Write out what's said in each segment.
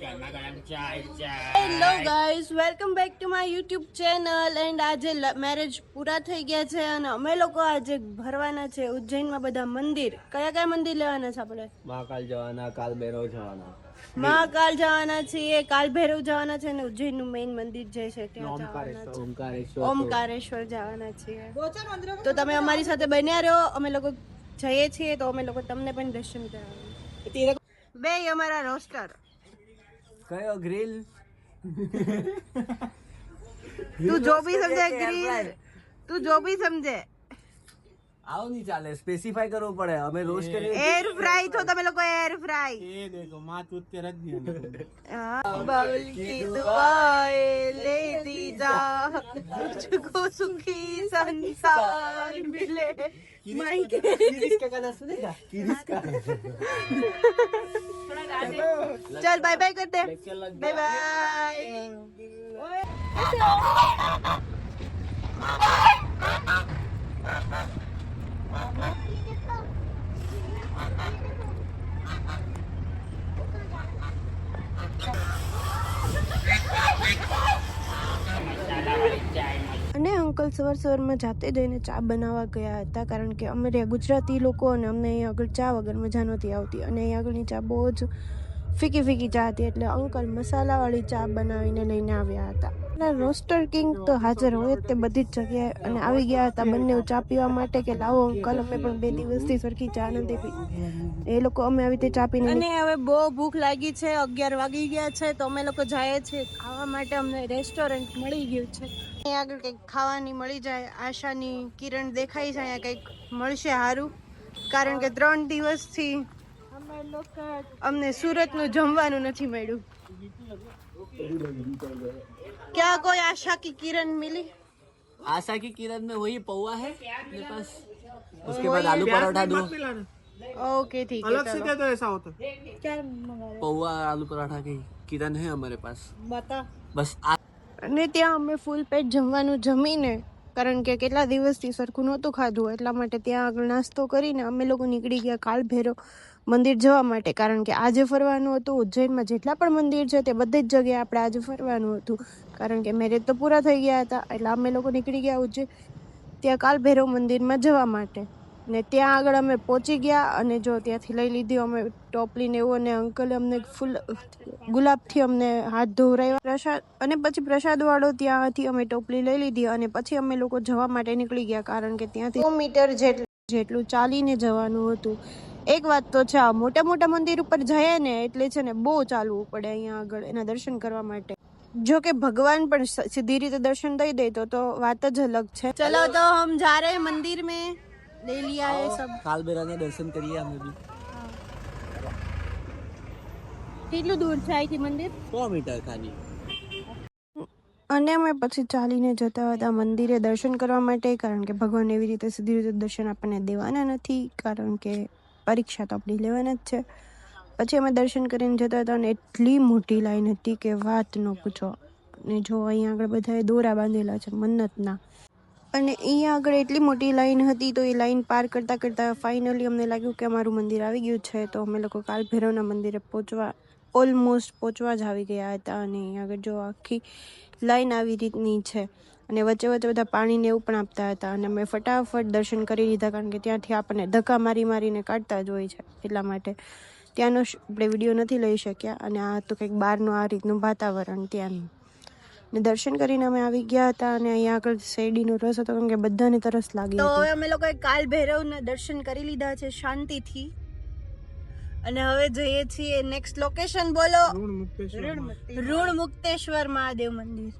Hello guys welcome back to my YouTube channel and આજે marriage પૂરા થઈ ગયા છે અને અમે લોકો આજે ભરવાના છે ઉજ્જૈનમાં બધા મંદિર. કયા કયા મંદિર લેવાના છે આપણે? મહાકાલ જવાના કાલ ભૈરવ જવાના. મહાકાલ જવાના છીએ કાલ ભૈરવ જવાના છે અને ઉજ્જૈનનું મેઇન મંદિર જે છે ત્યાં જવાના છે. ઓમકારેશ્વર. ઓમકારેશ્વર જવાના છીએ. તો તમે અમારી સાથે બન્યા રહ્યો અમે લોકો જઈએ છીએ તો અમે લોકો તમને પણ દર્શન કરાવીએ. બે અમારા રોસ્ટર કયો ગ્રીલ તું જો ભી સમજે ગ્રીન તું જો ભી સમજે આવું નહીં ચાલે સ્પેસિફાઈ કરવું પડે અમે રોજ કરીએ એર ફ્રાય તો તમે લોકો એર ફ્રાય ये देखो माँ तू तेरा दिया हाँ, बाउल की दुआएं लेती जा तुझको सुखी संसार मिले माई के किसका गाना सुनेगा किसका चल बाय बाय कर दे बाय बाय અને અંકલ સવાર સવારમાં જાતે જઈને ચા બનાવવા ગયા હતા કારણ કે અમે રહ્યા ગુજરાતી લોકો અને અમને અહીંયા આગળ ચા વગર મજા નહોતી આવતી અને અહીંયા આગળની ચા બહુ જ ફીકી ફીકી ચા હતી એટલે અંકલ મસાલાવાળી ચા બનાવીને લઈને આવ્યા હતા. અને રોસ્ટર કિંગ તો હાજર હોય જ તે બધી જ જગ્યાએ અને આવી ગયા હતા બંને ચા પીવા માટે કે લાવો અંકલ અમે પણ બે દિવસથી સરખી ચા નથી પી. એ લોકો અમે આવી રીતે ચા પીને અને હવે બહુ ભૂખ લાગી છે અગિયાર વાગી ગયા છે તો અમે લોકો જઈએ છીએ ખાવા માટે અમને રેસ્ટોરન્ટ મળી ગયું છે. અહીંયા આગળ કંઈક ખાવાની મળી જાય આશાની કિરણ દેખાય છે અહીંયા કંઈક મળશે સારું કારણ કે ત્રણ દિવસથી અમને સુરતનું જમવાનું નથી મળ્યું क्या कोई आशा की किरण मिली आशा की किरण में वही पौवा है अपने पास उसके बाद आलू पराठा दो ओके ठीक है अलग से दे दो ऐसा हो तो क्या मंगा पौवा आलू पराठा की किरण है हमारे पास બતા बस आ અને ત્યાં અમે ફૂલ પેટ જમવાનું જમીને કારણ કે કેટલા દિવસથી સરખું નહોતું ખાધું એટલા માટે ત્યાં આગળ નાસ્તો કરીને અમે લોકો નીકળી ગયા કાલ ભૈરવ મંદિર જવા માટે. કારણ કે આજે ફરવાનું હતું, ઉજ્જૈનમાં જેટલા પણ મંદિર છે તે બધી જ જગ્યાએ આપણે આજે ફરવાનું હતું. કારણ કે મેરેજ તો પૂરા થઈ ગયા હતા, એટલે અમે લોકો નીકળી ગયા ઉજ્જૈન, ત્યાં કાલ ભૈરવ મંદિરમાં જવા માટે. ને ત્યાં આગળ અમે પહોંચી ગયા અને જો ત્યાંથી લઈ લીધી અમે ટોપલીને એવું અને અંકલે અમને ફૂલ ગુલાબથી અમને હાથ ધોવરાવ્યા પ્રસાદ અને પછી પ્રસાદવાળો ત્યાંથી અમે ટોપલી લઈ લીધી અને પછી અમે લોકો જવા માટે નીકળી ગયા. કારણ કે ત્યાંથી સો મીટર જેટલું જેટલું ચાલીને જવાનું હતું. એક વાત તો છે આ મોટા મોટા મંદિર ઉપર જઈએ ને એટલે છે ને બહુ ચાલવું પડે અહીંયા આગળ એના દર્શન કરવા માટે જો કે ભગવાન પણ સ- સીધી રીતે દર્શન દઈ દે તો તો વાત જ અલગ છે ચલો તો હમ જા રહે મંદિર में ले लिया है सब काल भैरव के दर्शन करिए हमें भी કેટલું દૂર છે અહીંથી મંદિર सौ मीटर खाली અને અમે પછી ચાલીને જતા હતા મંદિરે દર્શન કરવા માટે કારણ કે ભગવાન એવી રીતે સીધી રીતે દર્શન આપણને દેવાના નથી કારણ કે પરીક્ષા તો આપણી લેવાના જ છે. પછી અમે દર્શન કરીને જતા હતા અને એટલી મોટી લાઈન હતી કે વાત ન પૂછો. અને જો અહીંયા આગળ બધાએ દોરા બાંધેલા છે મન્નતના. અને અહીંયા આગળ એટલી મોટી લાઈન હતી તો એ લાઈન પાર કરતાં કરતાં ફાઇનલી અમને લાગ્યું કે અમારું મંદિર આવી ગયું છે. તો અમે લોકો કાલ ભૈરવના મંદિરે પહોંચવા, ઓલમોસ્ટ પહોંચવા જ આવી ગયા હતા અને અહીંયા આગળ જો આખી લાઈન આવી રીતની છે. અને વચ્ચે વચ્ચે બધા પાણીને એવું પણ આપતા હતા. અને અમે ફટાફટ દર્શન કરી લીધા કારણ કે ત્યાંથી આપણને ધક્કા મારી મારીને કાઢતા જ હોય છે એટલા માટે. ત્યાંનો આપણે વીડિયો નથી લઈ શક્યા અને આ તો કંઈક બહારનું આ રીતનું વાતાવરણ ત્યાંનું ને દર્શન કરીને અમે આવી ગયા હતા અને અહીંયા આગળ શેરડીનો રસ હતો કારણ કે બધાને તરસ લાગી તો હવે અમે લોકોએ કાલ ભૈરવના દર્શન કરી લીધા છે શાંતિથી. અને હવે જઈએ છીએ નેક્સ્ટ લોકેશન બોલો. ઋણ મુક્તેશ્વર મહાદેવ મંદિર.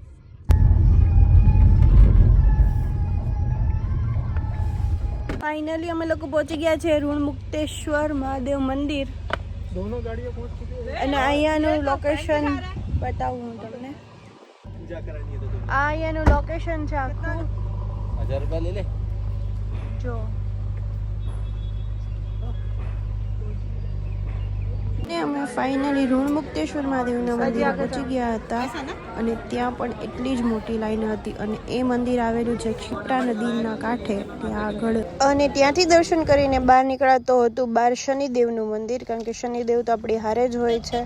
ફાઇનલી અમે લોકો પહોંચી ગયા છે ઋણ મુક્તેશ્વર મહાદેવ મંદિર. અને અહીંયાનું લોકેશન બતાવું હું તમને. આ અહીંયાનું લોકેશન છે આખું. હજાર રૂપિયા લઈ લે જો. ને અમે ફાઇનલી ઋણમુક્તેશ્વર મહાદેવના મંદિરે પહોંચી ગયા હતા. અને ત્યાં પણ એટલી જ મોટી લાઈન હતી અને એ મંદિર આવેલું છે ક્ષિપ્રા નદીના કાંઠે ત્યાં આગળ. અને ત્યાંથી દર્શન કરીને બહાર નીકળાતો હતું બહાર શનિદેવનું મંદિર કારણ કે શનિદેવ તો આપણી હારે જ હોય છે.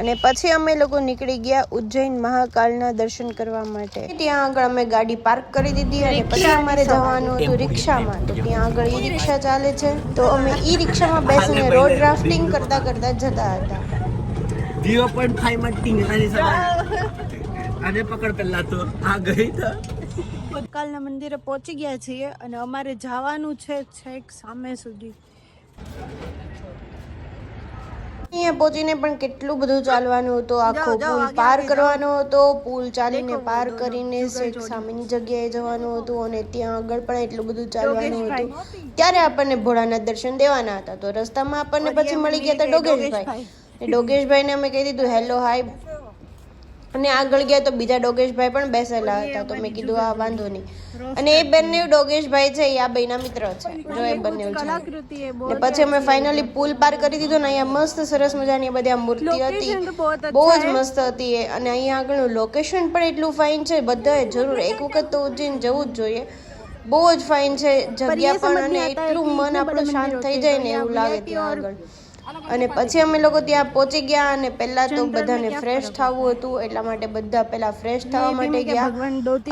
અને પછી અમે લોકો નીકળી ગયા ઉજ્જૈન મહાકાલના દર્શન કરવા માટે. ત્યાં આગળ અમે ગાડી પાર્ક કરી દીધી અને પછી અમારે જવાનું હતું રિક્ષામાં. તો ત્યાં આગળ ઈ રિક્ષા ચાલે છે. તો અમે ઈ રિક્ષામાં બેસીને રોડ રાફ્ટિંગ કરતા કરતા જતા હતા. જીરો પોઈન્ટ ફાઈવમાં ટીંગરાની સવારે આને પકડ પેલા તો. આ ગઈ તો. કાલના મંદિરે પહોંચી ગયા છીએ અને અમારે જવાનું છે છેક સામે સુધી. અહીંયા પહોંચીને પણ કેટલું બધું ચાલવાનું હતું. આખો પુલ પાર કરવાનો હતો. પુલ ચાલીને પાર કરીને સામેની જગ્યાએ જવાનું હતું અને ત્યાં આગળ પણ એટલું બધું ચાલવાનું હતું. ત્યારે આપણને ભોળાના દર્શન દેવાના હતા. તો રસ્તામાં આપણને પછી મળી ગયા હતા ડોગેશભાઈ. ડોગેશભાઈને અમે કહી દીધું હેલો હાય અને આગળ ગયા તો બીજા ડોગેશભાઈ પણ બેસેલા હતા તો મેં કીધું આ વાંધો નહીં. અને એ બંને ડોગેશભાઈ છે આ બેના મિત્ર છે જો એ બંને ને પછી અમે ફાઇનલી પુલ પાર કરી દીધો ને અહીંયા મસ્ત સરસ મજાની બધી આ મૂર્તિ હતી. બહુ જ મસ્ત હતી એ. અને અહીંયા આગળનું લોકેશન પણ એટલું ફાઇન છે બધાએ જરૂર એક વખત તો ઉજ્જૈન જવું જ જોઈએ. બહુ જ ફાઇન છે જગ્યા પણ અને એટલું મન આપણું શાંત થઈ જાય ને એવું લાગે ત્યાં આગળ. અને પછી અમે લોકો ત્યાં પહોંચી ગયા અને પહેલા તો બધાને ફ્રેશ થવું હતું એટલા માટે બધા પહેલા ફ્રેશ થવા માટે ગયા.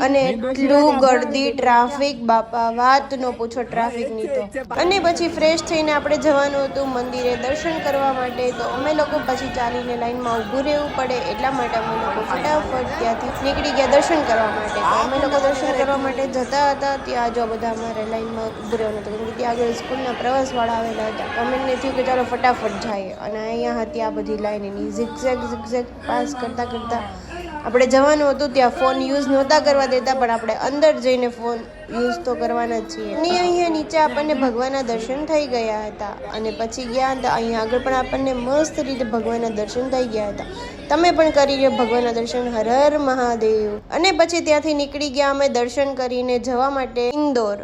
અને એટલું ગળદી ટ્રાફિક બાપા વાત નો પૂછો ટ્રાફિકની તો. અને પછી ફ્રેશ થઈને આપણે જવાનું હતું મંદિરે દર્શન કરવા માટે તો અમે લોકો પછી ચાલીને લાઈનમાં ઊભું રહેવું પડે એટલા માટે અમે લોકો ફટાફટ ત્યાંથી નીકળી ગયા દર્શન કરવા માટે. તો અમે લોકો દર્શન કરવા માટે જતા હતા ત્યાં જો બધા અમારે લાઈનમાં ઊભું રહેવાનું હતું. કેમ કે ત્યાં આગળ સ્કૂલના પ્રવાસવાળા આવેલા હતા. અમે અમને થયું કે ચાલો ફટાફટ જાય. અને અહીંયા હતી આ બધી લાઈન એની. ઝિગઝેગ ઝિગઝેગ પાસ કરતાં કરતાં આપણે જવાનું હતું, ત્યાં ફોન યુઝ નહોતા કરવા દેતા, પણ આપણે અંદર જઈને ફોન યુઝ તો કરવાના જ છીએ. અને અહીંયા નીચે આપણને ભગવાનના દર્શન થઈ ગયા હતા. અને પછી ગયા હતા, અહીંયા આગળ પણ આપણને મસ્ત રીતે ભગવાનના દર્શન થઈ ગયા હતા. તમે પણ કરી ભગવાનના દર્શન. હર હર મહાદેવ. અને પછી ત્યાંથી નીકળી ગયા અમે દર્શન કરીને જવા માટે ઇન્દોર.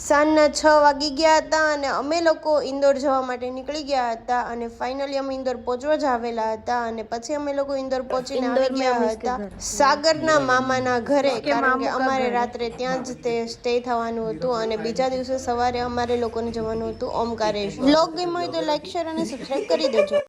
સાંજના છ વાગી ગયા હતા અને અમે લોકો ઇન્દોર જવા માટે નીકળી ગયા હતા અને ફાઇનલી અમે ઇન્દોર પહોંચવા જ આવેલા હતા અને પછી અમે લોકો ઇન્દોર પહોંચીને આવી ગયા હતા. સાગરના મામાના ઘરે કારણ કે અમારે રાત્રે ત્યાં જ તે સ્ટે થવાનું હતું અને બીજા દિવસે સવારે અમારે લોકોને જવાનું હતું ઓમકારેશ્વર. બ્લોગ ગેમ હોય તો લાઈક શેર અને સબસ્ક્રાઈબ કરી દેજો.